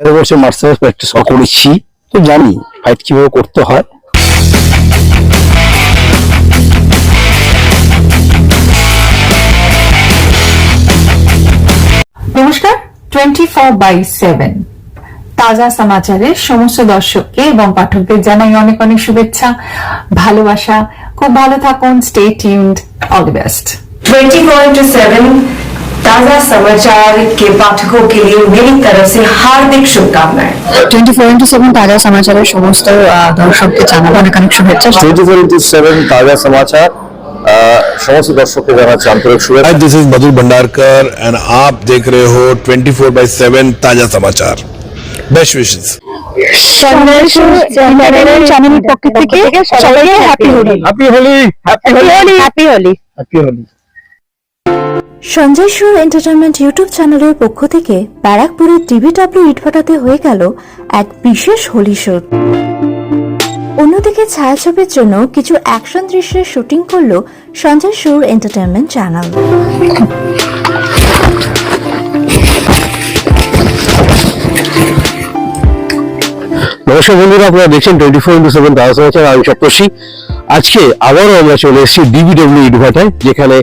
এত বছর martial art practice করেছি। তো জানি ফাইট কীভাবে করতে হয়। নমস্কার টোয়েন্টি ফোর বাই সেভেন তাজা সমাচারের সমস্ত দর্শককে এবং পাঠকদের জানাই অনেক অনেক শুভেচ্ছা ভালোবাসা। খুব ভালো থাকুন stay tuned all the best twenty four into seven ताजा समाचार के पाठकों के लिए मेरी तरफ से हार्दिक शुभकामनाएं টোয়েন্টি ফোর ইন্টু সেভেন তাজা সমাচারের সমস্ত আহ, দর্শকদের জানাবো অনেক অনেক শুভেচ্ছা টোয়েন্টি ফোর ইন্টু সেভেন তাজা সমাচার আহ, সমস্ত দর্শককে জানাচ্ছি আন্তরিক শুভেচ্ছা Hi, this is Madhur Bhandarkar and आप देख रहे हो 24 by 7 ताजा समाचार बेस्ट विशेष চ্যানেলের পক্ষ থেকে সবাইকে happy Holi happy Holi happy Holi happy Holi happy Holi Sanjay সুর এন্টারটেনমেন্ট ইউটিউব চ্যানেলের পক্ষ থেকে ব্যারাকপুরের টিভিডাব্লিউ ইটভাটাতে হয়ে গেল এক বিশেষ হোলি শুট অন্যদিকে ছায়াছবির জন্য কিছু অ্যাকশন দৃশ্যের শুটিং করল সঞ্জয় শোর এন্টারটেনমেন্ট চ্যানেল নমস্কার বন্ধুরা, আপনারা দেখছেন twenty four into seven Samachar আমি সপ্তর্ষি। আজকে আবারও আমরা চলে এসেছি ডিবিডব্লিউ ইটভাটায় যেখানে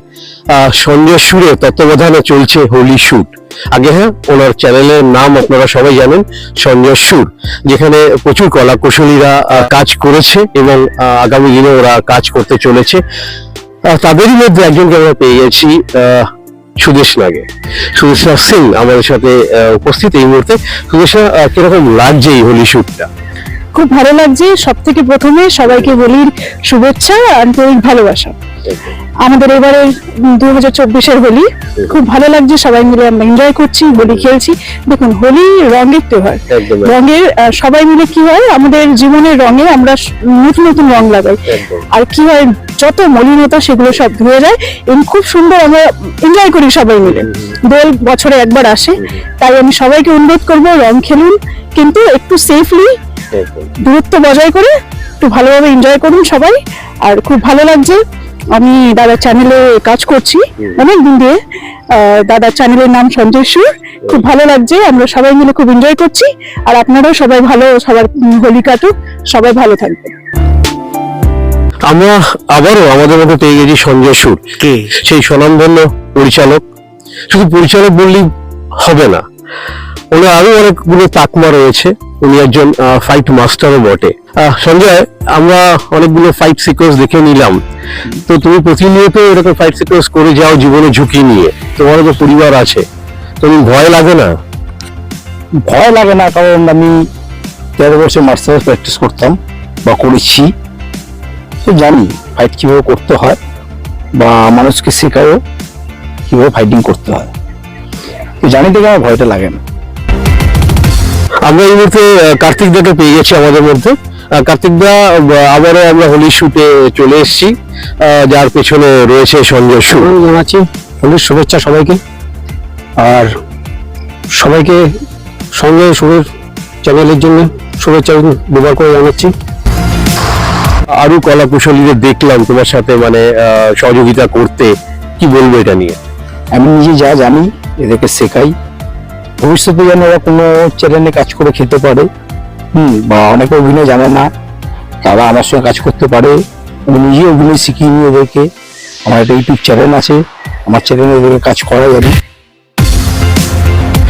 সঞ্জয় সুরের তত্ত্বাবধানে চলছে হোলি শুট আগে হ্যাঁ ওনার চ্যানেলের নাম আপনারা সবাই জানেন, সঞ্জয় সুর, যেখানে প্রচুর কলা কুশলীরা কাজ করেছে এবং আগামী দিনে ওরা কাজ করতে চলেছে। তাদেরই মধ্যে একজনকে আমরা পেয়ে গেছি আহ, সুদেশ নাগে সুদেশনা সিং আমাদের সাথে উপস্থিত এই মুহূর্তে। সুদেশনা কীরকম লাগছে এই হোলি শুটটা খুব ভালো লাগছে। সব থেকে প্রথমে সবাইকে হোলির শুভেচ্ছা আর আন্তরিক ভালোবাসা। আমাদের এবারে দু হাজার চব্বিশের হোলি খুব ভালো লাগছে। সবাই মিলে আমরা এনজয় করছি হোলি খেলছি। দেখুন হোলি রঙের তেহার। রঙের সবাই মিলে কি হয় আমাদের জীবনের রঙে আমরা নতুন নতুন রং লাগাই। আর কি হয় যত মলিনতা সেগুলো সব ধুয়ে যায় এবং খুব সুন্দর আমরা এনজয় করি সবাই মিলে। দোল বছরে একবার আসে। তাই আমি সবাইকে অনুরোধ করব রং খেলুন। কিন্তু একটু সেফলি দূরত্ব বজায় করে একটু ভালোভাবে এনজয় করুন সবাই। আর খুব ভালো লাগছে আমি দাদার চ্যানেলে কাজ করছি অনেক দিন দিয়ে আহ, দাদার চ্যানেলের নাম সঞ্জয় সুর। খুব ভালো লাগছে আমরা সবাই মিলে খুব এনজয় করছি। আর আপনারাও সবাই ভালো সবার হোলি কাটুক সবাই ভালো থাকবেন। আমরা আবারও আমাদের মধ্যে পেয়ে গেছি সঞ্জয় সুর। সেই স্বনামধন্য পরিচালক। শুধু পরিচালক বললেই হবে না। ওনার আরও অনেকগুলো তাকমা রয়েছে। উনি একজন ফাইট মাস্টারও বটে। সঞ্জয়, আমরা অনেকগুলো ফাইট সিকোয়েন্স দেখে নিলাম। তো তুমি প্রতিনিয়ত এরকম ফাইট সিকোয়েন্স করে যাও জীবনে ঝুঁকি নিয়ে। তোমারও তো পরিবার আছে। তুমি ভয় লাগে না? ভয় লাগে না, কারণ আমি তেরো বছর মার্শাল প্র্যাকটিস করতাম বা করেছি। তো জানি ফাইট কীভাবে করতে হয় বা মানুষকে শেখায়ও কীভাবে ফাইটিং করতে হয়। তো জানি দেখে আমার ভয়টা লাগে না। আমরা এই মুহূর্তে কার্তিক দাকে পেয়ে গেছি আমাদের মধ্যে। আহ, কার্তিক দা আবারও আমরা হোলি শুটে চলে এসেছি। যার পেছনে রয়েছে সঞ্জয় সুর জানাচ্ছি হোলির শুভেচ্ছা সবাইকে। আর সবাইকে সঞ্জয় সুরের চ্যানেলের জন্য শুভেচ্ছা দুবার করে জানাচ্ছি। আরও কলা কুশলীদের দেখলাম তোমার সাথে মানে সহযোগিতা করতে। কি বলব এটা নিয়ে? আমি নিজে যা জানি এদেরকে শেখাই। ভবিষ্যতে যেন ওরা কোনো চ্যানেলে কাজ করে খেতে পারে, হুম, বা অনেকে অভিনয় জানে না, তারা আমার সঙ্গে কাজ করতে পারে। আমি নিজে অভিনয় শিখিয়ে নিয়ে ওদেরকে। আমার একটা ইউটিউব চ্যানেল আছে, আমার চ্যানেলে ওদেরকে কাজ করা যাবে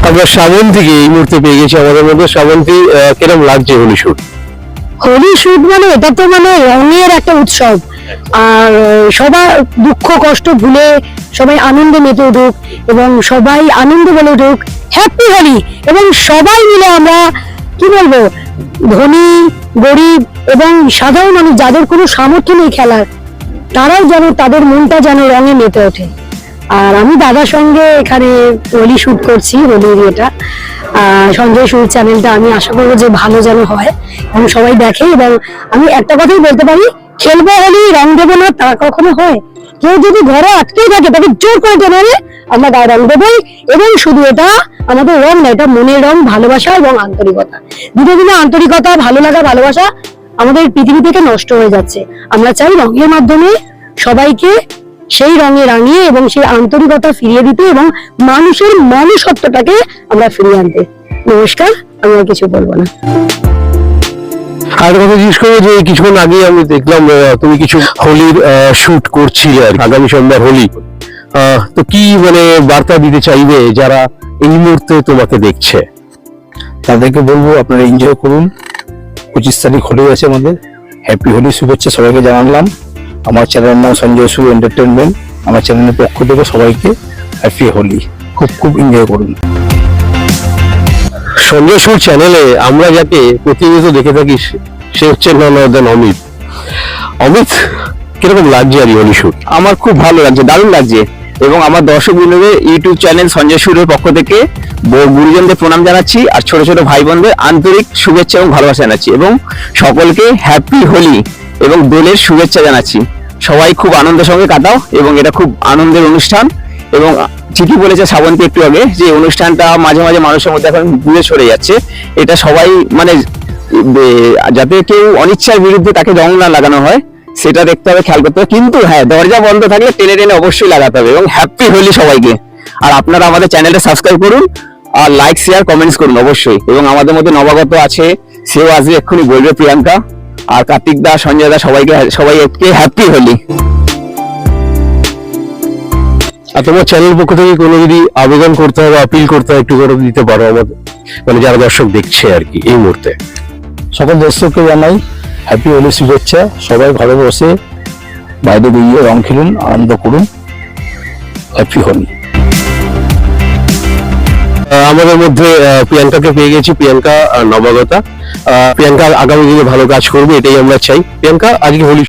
আমরা শ্রাবন্তীকে এই মুহূর্তে পেয়ে গেছি, আমাদের মধ্যে শ্রাবন্তী কিরম লাগছে হোলি শুট হোলি শুট মানে এটা তো মানে রঙের একটা উৎসব। আর সবার দুঃখ, কষ্ট ভুলে সবাই আনন্দে মেতে উঠুক এবং সবাই আনন্দ বলে উঠুক। হ্যাপি হোলি এবং সবাই মিলে আমরা, কি বলব, ধনী, গরিব এবং সাধারণ মানুষ যাদের কোনো সামর্থ্য নেই খেলার, তারাও যেন তাদের মনটা যেন রঙে মেতে ওঠে। আর আমি দাদার সঙ্গে এখানে হোলি শুট করছি হোলির আহ, সঞ্জয় সুর চ্যানেলটা আমি আশা করব যে ভালো যেন হয়। এবং সবাই দেখে এবং আমি একটা কথাই বলতে পারি খেলব হোলি রং দেবো না তা কখনো হয়। কেউ যদি ঘরে আটকেই থাকে তাকে জোর করে টেনে আমরা গায়ে রং দেবোই। এবং শুধু এটা আমাদের রং না এটা মনের রং ভালোবাসা এবং আন্তরিকতা। ধীরে দিনে আন্তরিকতা ভালো লাগা ভালোবাসা আমাদের পৃথিবী থেকে নষ্ট হয়ে যাচ্ছে। আমরা চাই রঙের মাধ্যমে সবাইকে সেই রঙে রাঙিয়ে এবং সেই আন্তরিকতা ফিরিয়ে দিতে এবং মানুষের মনুষ্যত্বটাকে আমরা ফিরিয়ে আনতে। নমস্কার আমি আর কিছু বলব না। আর কথা জিজ্ঞেস করব যে কিছুক্ষণ আগে আমি দেখলাম তুমি কিছু হোলির শুট করছিলে আর আগামী সোমবার হোলি। আহ, তো কি মানে বার্তা দিতে চাইবে যারা এই মুহূর্তে তোমাকে দেখছে? তাদেরকে বলব আপনারা এনজয় করুন। পঁচিশ তারিখ হোলি আছে আমাদের। হ্যাপি হোলি শুভেচ্ছা সবাইকে জানালাম। আমার চ্যানেলের নাম সঞ্জয় সু এন্টারটেনমেন্ট আমার চ্যানেলের পক্ষ থেকে সবাইকে হ্যাপি হোলি। খুব খুব এনজয় করুন। সঞ্জয় সুর চ্যানেলে আমরা যাকে প্রতিনিয়ত দেখে থাকি সে- হচ্ছে নন অমিত। অমিত কীরকম লাগছে আর হোলি শুট আমার খুব ভালো লাগছে দারুণ লাগছে। এবং আমার দর্শক বন্ধুদের ইউটিউব চ্যানেল সঞ্জয় সুরের পক্ষ থেকে গুরুজনদের প্রণাম জানাচ্ছি আর ছোট ছোট ভাই বোনদের আন্তরিক শুভেচ্ছা এবং ভালোবাসা জানাচ্ছি। এবং সকলকে হ্যাপি হোলি। এবং দোলের শুভেচ্ছা জানাচ্ছি। সবাই খুব আনন্দের সঙ্গে কাটাও এবং এটা খুব আনন্দের অনুষ্ঠান এবং ঠিকই বলেছে শ্রাবন্তী একটু আগে যে অনুষ্ঠানটা মাঝে মাঝে মানুষের মধ্যে এখন দূরে সরে যাচ্ছে। এটা সবাই মানে যাতে কেউ অনিচ্ছার বিরুদ্ধে তাকে রং না লাগানো হয়, সেটা দেখতে হবে, খেয়াল করতে হবে। কিন্তু হ্যাঁ দরজা বন্ধ থাকলে টেনে টেনে অবশ্যই লাগাতে হবে এবং হ্যাপি হোলি সবাইকে। আর আপনারা আমাদের চ্যানেলটা সাবস্ক্রাইব করুন আর লাইক শেয়ার কমেন্টস করুন অবশ্যই। এবং আমাদের মধ্যে নবাগত আছে, সেও আসবে এক্ষুনি বলবে প্রিয়াঙ্কা। আর কার্তিক দা, সঞ্জয় দা সবাইকে সবাইকে হ্যাপি হোলি। আর তোমার চ্যানেল পক্ষ থেকে কোনো যদি আবেদন করতে হবে আপিল করতে হয়, একটু করে দিতে পারো আমাদের। মানে যারা দর্শক দেখছে আর কি, এই মুহূর্তে। সকল দর্শককে জানাই হ্যাপি হোলি, শুভেচ্ছা। সবাই ঘরে বসে বাইরে বেরিয়ে রং খেলুন, আনন্দ করুন। হ্যাপি হোলি। আমাদের মধ্যে প্রিয়াঙ্কাকে পেয়ে গেছি, প্রিয়াঙ্কা নবাগতা। প্রিয়াঙ্কা আগামী দিনে ভালো কাজ করবে, এটাই আমরা চাই। প্রিয়াঙ্কা, আজকে হোলি